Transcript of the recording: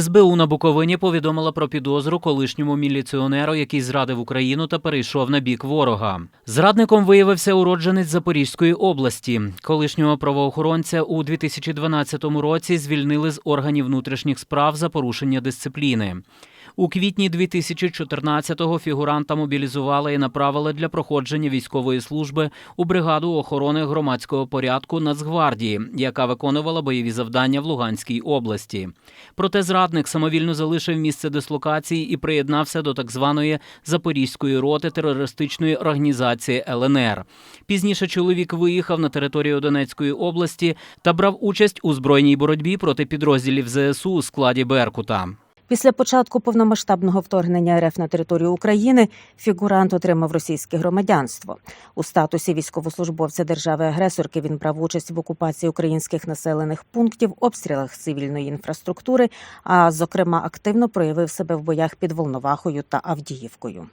СБУ на Буковині повідомила про підозру колишньому міліціонеру, який зрадив Україну та перейшов на бік ворога. Зрадником виявився уродженець Запорізької області. Колишнього правоохоронця у 2012 році звільнили з органів внутрішніх справ за порушення дисципліни. У квітні 2014-го фігуранта мобілізували і направили для проходження військової служби у бригаду охорони громадського порядку Нацгвардії, яка виконувала бойові завдання в Луганській області. Проте зрадник самовільно залишив місце дислокації і приєднався до так званої Запорізької роти терористичної організації ЛНР. Пізніше чоловік виїхав на територію Донецької області та брав участь у збройній боротьбі проти підрозділів ЗСУ у складі Беркута. Після початку повномасштабного вторгнення РФ на територію України фігурант отримав російське громадянство. У статусі військовослужбовця держави-агресорки він брав участь в окупації українських населених пунктів, обстрілах цивільної інфраструктури, а зокрема активно проявив себе в боях під Волновахою та Авдіївкою.